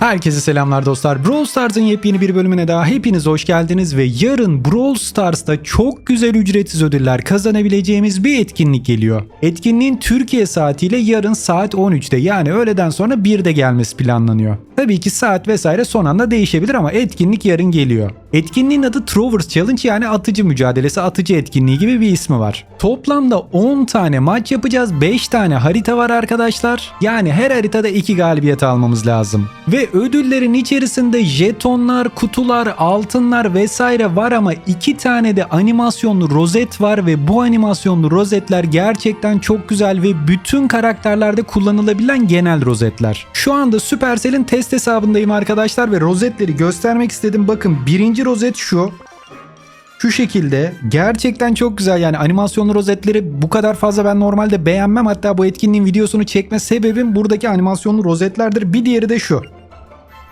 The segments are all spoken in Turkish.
Herkese selamlar dostlar. Brawl Stars'ın yepyeni bir bölümüne daha hepiniz hoş geldiniz ve yarın Brawl Stars'ta çok güzel ücretsiz ödüller kazanabileceğimiz bir etkinlik geliyor. Etkinliğin Türkiye saatiyle yarın saat 13'te yani öğleden sonra 1'de gelmesi planlanıyor. Tabii ki saat vesaire son anda değişebilir ama etkinlik yarın geliyor. Etkinliğin adı Throwers Challenge yani atıcı mücadelesi, atıcı etkinliği gibi bir ismi var. Toplamda 10 tane maç yapacağız, 5 tane harita var arkadaşlar. Yani her haritada 2 galibiyet almamız lazım. Ve ödüllerin içerisinde jetonlar, kutular, altınlar vesaire var ama 2 tane de animasyonlu rozet var ve bu animasyonlu rozetler gerçekten çok güzel ve bütün karakterlerde kullanılabilen genel rozetler. Şu anda Supercell'in test hesabındayım arkadaşlar ve rozetleri göstermek istedim. Bakın birinci rozet şu. Şu şekilde gerçekten çok güzel yani animasyonlu rozetleri bu kadar fazla ben normalde beğenmem. Hatta bu etkinliğin videosunu çekme sebebim buradaki animasyonlu rozetlerdir. Bir diğeri de şu.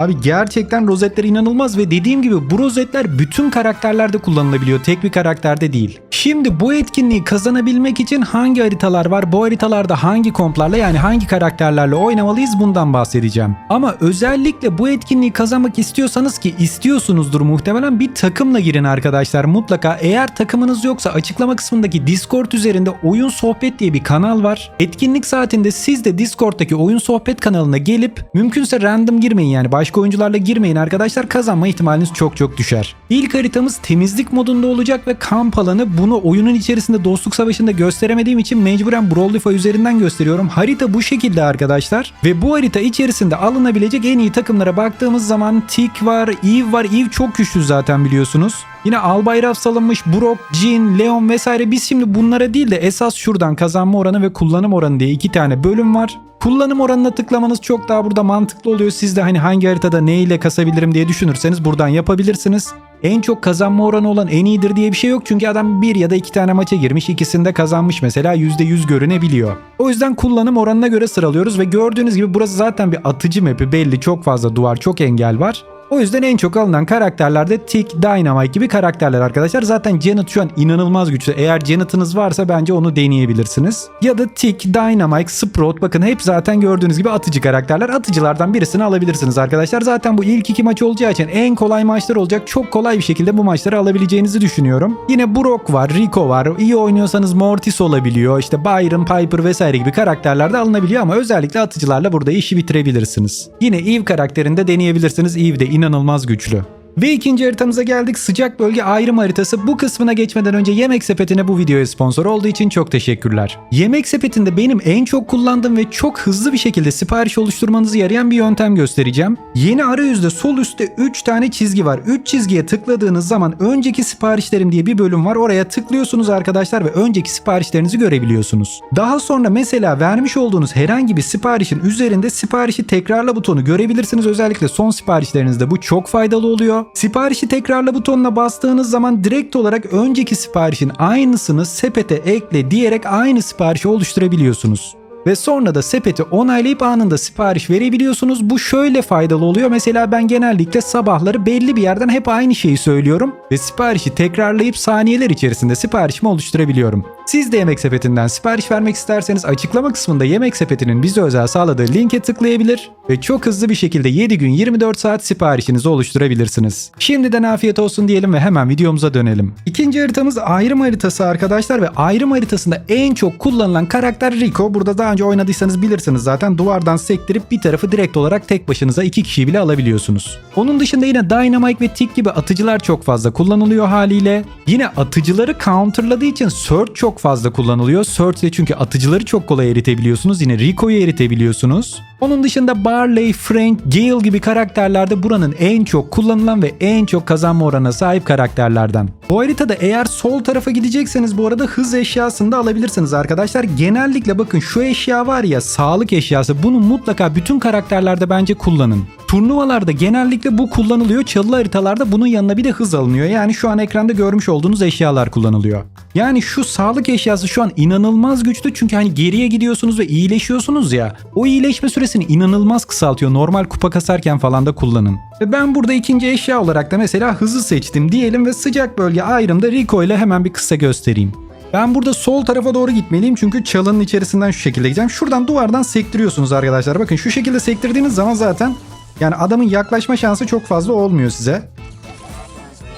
Abi gerçekten rozetler inanılmaz ve dediğim gibi bu rozetler bütün karakterlerde kullanılabiliyor. Tek bir karakterde değil. Şimdi bu etkinliği kazanabilmek için hangi haritalar var? Bu haritalarda hangi komplarla yani hangi karakterlerle oynamalıyız bundan bahsedeceğim. Ama özellikle bu etkinliği kazanmak istiyorsanız ki istiyorsunuzdur muhtemelen bir takımla girin arkadaşlar mutlaka. Eğer takımınız yoksa açıklama kısmındaki Discord üzerinde Oyun Sohbet diye bir kanal var. Etkinlik saatinde siz de Discord'daki Oyun Sohbet kanalına gelip mümkünse random girmeyin yani başka oyuncularla girmeyin arkadaşlar kazanma ihtimaliniz çok çok düşer. İlk haritamız temizlik modunda olacak ve kamp alanı bunu oyunun içerisinde dostluk savaşında gösteremediğim için mecburen Brawlify üzerinden gösteriyorum. Harita bu şekilde arkadaşlar ve bu harita içerisinde alınabilecek en iyi takımlara baktığımız zaman Tick var, Eve var. Eve çok güçlü zaten biliyorsunuz. Yine Albayraf salınmış, Brock, Jin, Leon vesaire biz şimdi bunlara değil de esas şuradan kazanma oranı ve kullanım oranı diye iki tane bölüm var. Kullanım oranına tıklamanız çok daha burada mantıklı oluyor. Siz de hani hangi haritada ne ile kasabilirim diye düşünürseniz buradan yapabilirsiniz. En çok kazanma oranı olan en iyidir diye bir şey yok. Çünkü adam bir ya da iki tane maça girmiş. ikisinde kazanmış mesela %100 görünebiliyor. O yüzden kullanım oranına göre sıralıyoruz ve gördüğünüz gibi burası zaten bir atıcı map'i belli. Çok fazla duvar, çok engel var. O yüzden en çok alınan karakterlerde Tick, Dynamite gibi karakterler arkadaşlar. Zaten Janet şu an inanılmaz güçlü. Eğer Janet'ınız varsa bence onu deneyebilirsiniz. Ya da Tick, Dynamite, Sprout bakın hep zaten gördüğünüz gibi atıcı karakterler. Atıcılardan birisini alabilirsiniz arkadaşlar. Zaten bu ilk iki maç olacağı için en kolay maçlar olacak. Çok kolay bir şekilde bu maçları alabileceğinizi düşünüyorum. Yine Brock var, Rico var. İyi oynuyorsanız Mortis olabiliyor. İşte Byron, Piper vesaire gibi karakterler de alınabiliyor ama özellikle atıcılarla burada işi bitirebilirsiniz. Yine Eve karakterinde deneyebilirsiniz. Eve de inanılmaz güçlü. Ve ikinci haritamıza geldik. Sıcak bölge ayrım haritası. Bu kısmına geçmeden önce Yemek Sepeti'ne bu videoya sponsor olduğu için çok teşekkürler. Yemek Sepeti'nde benim en çok kullandığım ve çok hızlı bir şekilde sipariş oluşturmanızı yarayan bir yöntem göstereceğim. Yeni arayüzde sol üstte 3 tane çizgi var. 3 çizgiye tıkladığınız zaman önceki siparişlerim diye bir bölüm var. Oraya tıklıyorsunuz arkadaşlar ve önceki siparişlerinizi görebiliyorsunuz. Daha sonra mesela vermiş olduğunuz herhangi bir siparişin üzerinde siparişi tekrarla butonu görebilirsiniz. Özellikle son siparişlerinizde bu çok faydalı oluyor. Siparişi tekrarla butonuna bastığınız zaman direkt olarak önceki siparişin aynısını sepete ekle diyerek aynı siparişi oluşturabiliyorsunuz. Ve sonra da sepeti onaylayıp anında sipariş verebiliyorsunuz. Bu şöyle faydalı oluyor. Mesela ben genellikle sabahları belli bir yerden hep aynı şeyi söylüyorum ve siparişi tekrarlayıp saniyeler içerisinde siparişimi oluşturabiliyorum. Siz de Yemek Sepeti'nden sipariş vermek isterseniz açıklama kısmında Yemek Sepeti'nin bize özel sağladığı linke tıklayabilir ve çok hızlı bir şekilde 7 gün 24 saat siparişinizi oluşturabilirsiniz. Şimdiden afiyet olsun diyelim ve hemen videomuza dönelim. İkinci haritamız ayrım haritası arkadaşlar ve ayrım haritasında en çok kullanılan karakter Rico. Burada daha önce oynadıysanız bilirsiniz zaten duvardan sektirip bir tarafı direkt olarak tek başınıza iki kişiyi bile alabiliyorsunuz. Onun dışında yine Dynamite ve Tick gibi atıcılar çok fazla kullanılıyor haliyle. Yine atıcıları counterladığı için Surge çok fazla kullanılıyor. Surge ile çünkü atıcıları çok kolay eritebiliyorsunuz. Yine Rico'yu eritebiliyorsunuz. Onun dışında Barley, Frank, Gale gibi karakterler de buranın en çok kullanılan ve en çok kazanma oranına sahip karakterlerden. Bu haritada eğer sol tarafa gidecekseniz bu arada hız eşyasını da alabilirsiniz arkadaşlar. Genellikle bakın şu eşya var ya sağlık eşyası bunu mutlaka bütün karakterlerde bence kullanın. Turnuvalarda genellikle bu kullanılıyor. Çalı haritalarda bunun yanına bir de hız alınıyor. Yani şu an ekranda görmüş olduğunuz eşyalar kullanılıyor. Yani şu sağlık eşyası şu an inanılmaz güçlü çünkü hani geriye gidiyorsunuz ve iyileşiyorsunuz ya. O iyileşme süresini inanılmaz kısaltıyor. Normal kupa kasarken falan da kullanın. Ve ben burada ikinci eşya olarak da mesela hızı seçtim diyelim ve sıcak bölge ayrımda Rico ile hemen bir kısa göstereyim. Ben burada sol tarafa doğru gitmeliyim çünkü çalının içerisinden şu şekilde gideceğim. Şuradan duvardan sektiriyorsunuz arkadaşlar. Bakın şu şekilde sektirdiğiniz zaman zaten Yani adamın yaklaşma şansı çok fazla olmuyor size.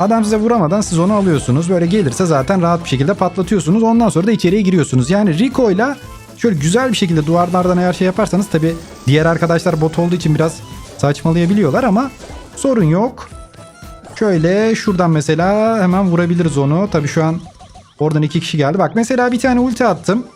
Adam size vuramadan siz onu alıyorsunuz. Böyle gelirse zaten rahat bir şekilde patlatıyorsunuz. Ondan sonra da içeriye giriyorsunuz. Yani Rico'yla şöyle güzel bir şekilde duvarlardan eğer şey yaparsanız tabi diğer arkadaşlar bot olduğu için biraz saçmalayabiliyorlar ama sorun yok. Şöyle şuradan mesela hemen vurabiliriz onu. Tabi şu an oradan iki kişi geldi. Bak mesela bir tane ulti attım.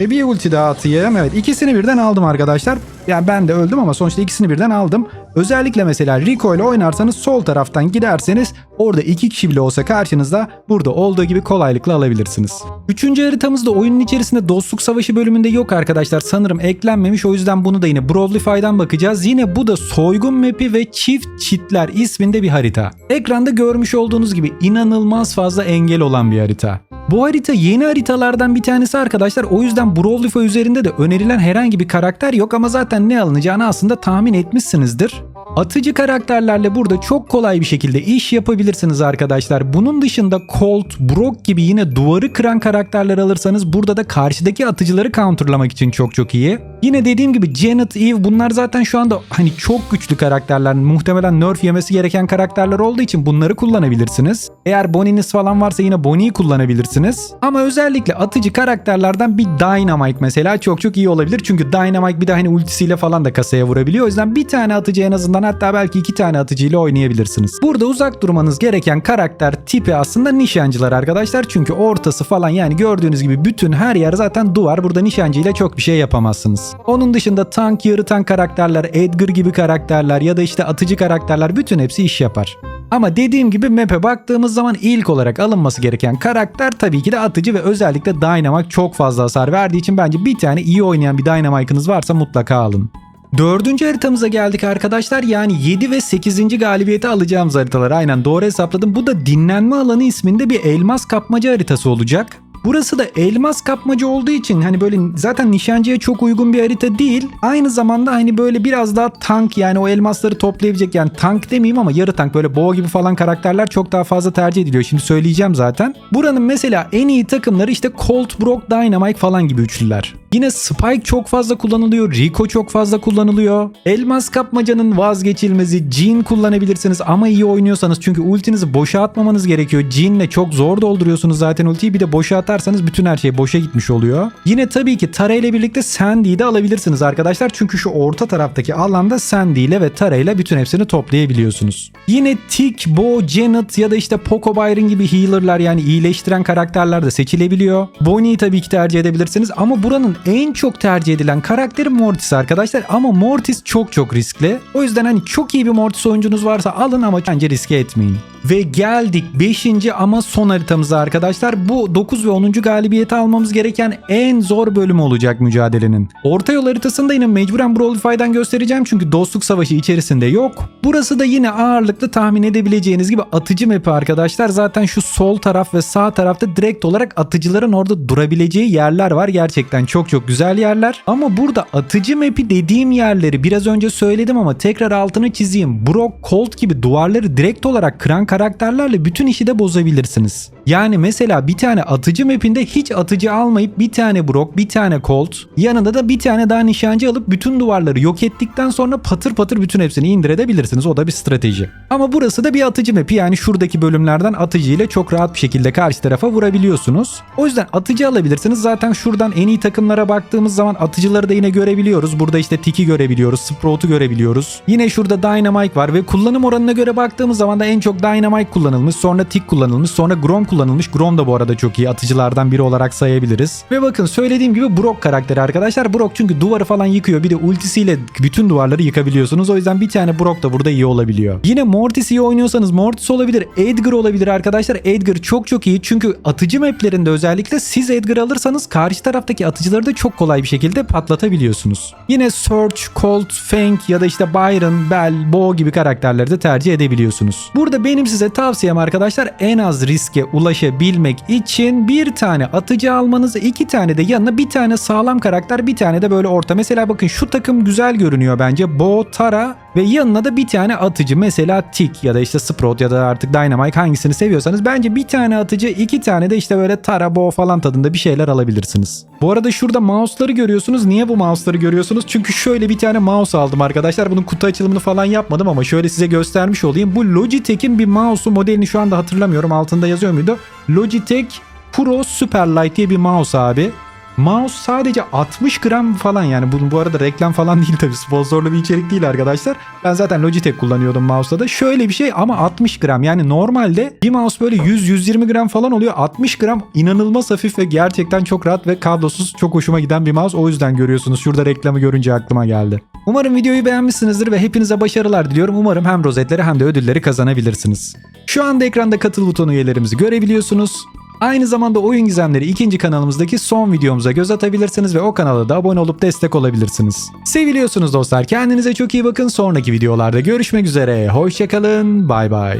E bir ulti daha atayım. Evet ikisini birden aldım arkadaşlar. Yani ben de öldüm ama sonuçta ikisini birden aldım. Özellikle mesela Rico ile oynarsanız sol taraftan giderseniz orada iki kişi bile olsa karşınızda burada olduğu gibi kolaylıkla alabilirsiniz. Üçüncü haritamızda oyunun içerisinde dostluk savaşı bölümünde yok arkadaşlar. Sanırım eklenmemiş o yüzden bunu da yine Brawlify'dan bakacağız. Yine bu da soygun map'i ve çift çitler isminde bir harita. Ekranda görmüş olduğunuz gibi inanılmaz fazla engel olan bir harita. Bu harita yeni haritalardan bir tanesi arkadaşlar. O yüzden Brawlify üzerinde de önerilen herhangi bir karakter yok ama zaten ne alınacağını aslında tahmin etmişsinizdir. Atıcı karakterlerle burada çok kolay bir şekilde iş yapabilirsiniz arkadaşlar. Bunun dışında Colt, Brock gibi yine duvarı kıran karakterler alırsanız burada da karşıdaki atıcıları counterlamak için çok çok iyi. Yine dediğim gibi Janet, Eve bunlar zaten şu anda hani çok güçlü karakterler. Muhtemelen nerf yemesi gereken karakterler olduğu için bunları kullanabilirsiniz. Eğer Bonnie'niz falan varsa yine Bonnie'yi kullanabilirsiniz. Ama özellikle atıcı karakterlerden bir Dynamite mesela çok çok iyi olabilir. Çünkü Dynamite bir de hani ultisiyle falan da kasaya vurabiliyor. O yüzden bir tane atıcı en azından hatta belki iki tane atıcıyla oynayabilirsiniz. Burada uzak durmanız gereken karakter tipi aslında nişancılar arkadaşlar. Çünkü ortası falan yani gördüğünüz gibi bütün her yer zaten duvar. Burada nişancıyla çok bir şey yapamazsınız. Onun dışında tank, yarı tank karakterler, Edgar gibi karakterler ya da işte atıcı karakterler bütün hepsi iş yapar. Ama dediğim gibi map'e baktığımız zaman ilk olarak alınması gereken karakter tabii ki de atıcı ve özellikle Dynamite çok fazla hasar verdiği için bence bir tane iyi oynayan bir Dynamite'ınız varsa mutlaka alın. Dördüncü haritamıza geldik arkadaşlar. Yani 7 ve 8. galibiyeti alacağımız haritalar. Aynen doğru hesapladım. Bu da dinlenme alanı isminde bir elmas kapmaca haritası olacak. Burası da elmas kapmaca olduğu için hani böyle zaten nişancıya çok uygun bir harita değil. Aynı zamanda hani böyle biraz daha tank yani o elmasları toplayabilecek yani tank demeyeyim ama yarı tank böyle boğa gibi falan karakterler çok daha fazla tercih ediliyor. Şimdi söyleyeceğim zaten. Buranın mesela en iyi takımları işte Colt, Brock, Dynamite falan gibi üçlüler. Yine Spike çok fazla kullanılıyor. Rico çok fazla kullanılıyor. Elmas kapmacanın vazgeçilmezi Jean kullanabilirsiniz ama iyi oynuyorsanız çünkü ultinizi boşa atmamanız gerekiyor. Jean'le çok zor dolduruyorsunuz zaten ultiyi bir de boşa atarsanız bütün her şey boşa gitmiş oluyor. Yine tabii ki Tara ile birlikte Sandy'yi de alabilirsiniz arkadaşlar. Çünkü şu orta taraftaki alanda Sandy ile ve Tara ile bütün hepsini toplayabiliyorsunuz. Yine Tick, Bo, Janet ya da işte Poco Byron gibi healer'lar yani iyileştiren karakterler de seçilebiliyor. Bonnie'yi tabii ki tercih edebilirsiniz ama buranın en çok tercih edilen karakteri Mortis arkadaşlar ama Mortis çok çok riskli. O yüzden hani çok iyi bir Mortis oyuncunuz varsa alın ama bence riske etmeyin. Ve geldik 5. ama son haritamıza arkadaşlar. Bu 9 ve 10. galibiyeti almamız gereken en zor bölüm olacak mücadelenin. Orta yol haritasında yine mecburen Brawlify'dan göstereceğim çünkü dostluk savaşı içerisinde yok. Burası da yine ağırlıklı tahmin edebileceğiniz gibi atıcı map'i arkadaşlar. Zaten şu sol taraf ve sağ tarafta direkt olarak atıcıların orada durabileceği yerler var. Gerçekten çok çok güzel yerler. Ama burada atıcı map'i dediğim yerleri biraz önce söyledim ama tekrar altını çizeyim. Brock, Colt gibi duvarları direkt olarak kıran karakterlerle bütün işi de bozabilirsiniz. Yani mesela bir tane atıcı map'inde hiç atıcı almayıp bir tane Brock, bir tane Colt, yanında da bir tane daha nişancı alıp bütün duvarları yok ettikten sonra patır patır bütün hepsini indirebilirsiniz. O da bir strateji. Ama burası da bir atıcı map'i yani şuradaki bölümlerden atıcı ile çok rahat bir şekilde karşı tarafa vurabiliyorsunuz. O yüzden atıcı alabilirsiniz. Zaten şuradan en iyi takımlara baktığımız zaman atıcıları da yine görebiliyoruz. Burada işte Tiki görebiliyoruz, Sprout'u görebiliyoruz. Yine şurada Dynamite var ve kullanım oranına göre baktığımız zaman da en çok Dynamite kullanılmış, sonra Tik kullanılmış, sonra Grom kullanılmış. Grom da bu arada çok iyi atıcılardan biri olarak sayabiliriz. Ve bakın söylediğim gibi Brock karakteri arkadaşlar. Brock çünkü duvarı falan yıkıyor. Bir de ultisiyle bütün duvarları yıkabiliyorsunuz. O yüzden bir tane Brock da burada iyi olabiliyor. Yine Mortis iyi oynuyorsanız Mortis olabilir. Edgar olabilir arkadaşlar. Edgar çok çok iyi. Çünkü atıcı maplerinde özellikle siz Edgar alırsanız karşı taraftaki atıcıları da çok kolay bir şekilde patlatabiliyorsunuz. Yine Search, Colt, Fang ya da işte Byron, Bell, Bo gibi karakterleri de tercih edebiliyorsunuz. Burada benim size tavsiyem arkadaşlar en az riske ulaşabilmek için bir tane atıcı almanız, iki tane de yanına bir tane sağlam karakter, bir tane de böyle orta. Mesela bakın şu takım güzel görünüyor bence. Bo, Tara Ve yanına da bir tane atıcı mesela Tik ya da işte Sprout ya da artık Dynamite hangisini seviyorsanız bence bir tane atıcı iki tane de işte böyle Tarabo falan tadında bir şeyler alabilirsiniz. Bu arada şurada mouse'ları görüyorsunuz. Niye bu mouse'ları görüyorsunuz? Çünkü şöyle bir tane mouse aldım arkadaşlar. Bunun kutu açılımını falan yapmadım ama şöyle size göstermiş olayım. Bu Logitech'in bir mouse'u modelini şu anda hatırlamıyorum. Altında yazıyor muydu? Logitech Pro Superlight diye bir mouse abi. Mouse sadece 60 gram falan yani bu, bu arada reklam falan değil tabii sponsorlu bir içerik değil arkadaşlar. Ben zaten Logitech kullanıyordum mouse'da da şöyle bir şey ama 60 gram yani normalde bir mouse böyle 100-120 gram falan oluyor 60 gram inanılmaz hafif ve gerçekten çok rahat ve kablosuz çok hoşuma giden bir mouse o yüzden görüyorsunuz şurada reklamı görünce aklıma geldi. Umarım videoyu beğenmişsinizdir ve hepinize başarılar diliyorum. Umarım hem rozetleri hem de ödülleri kazanabilirsiniz. Şu anda ekranda katıl butonu üyelerimizi görebiliyorsunuz. Aynı zamanda Oyun Gizemleri ikinci kanalımızdaki son videomuza göz atabilirsiniz ve o kanala da abone olup destek olabilirsiniz. Seviliyorsunuz dostlar. Kendinize çok iyi bakın. Sonraki videolarda görüşmek üzere. Hoşçakalın. Bay bay.